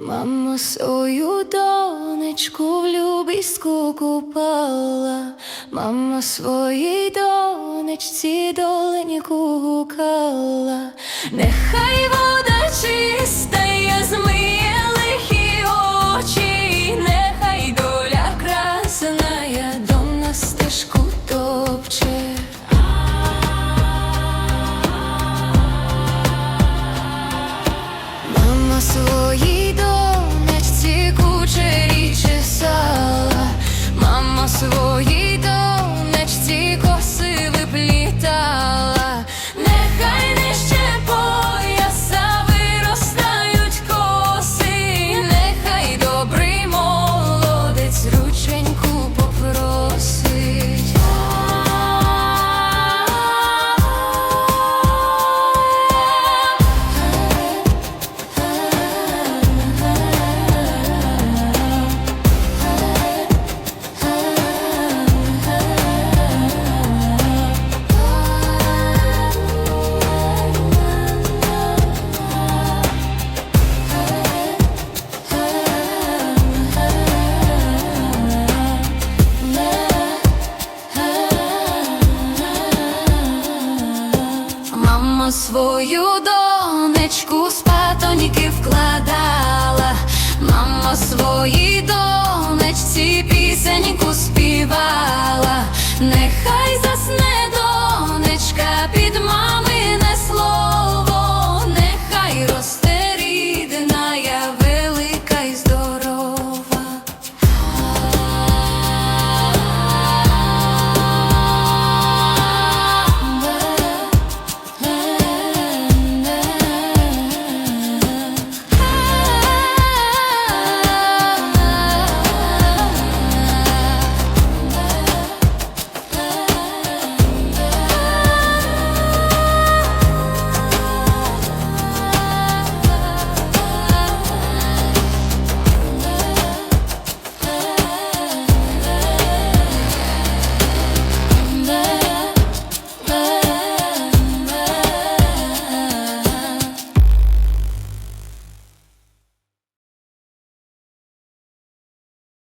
Мама свою донечку в любіську купала, мама своїй донечці доленьку гукала, нехай вода чистая мама Свою донечку з патоніки вкладала, мама своїй донечці пісеньку співала, нехай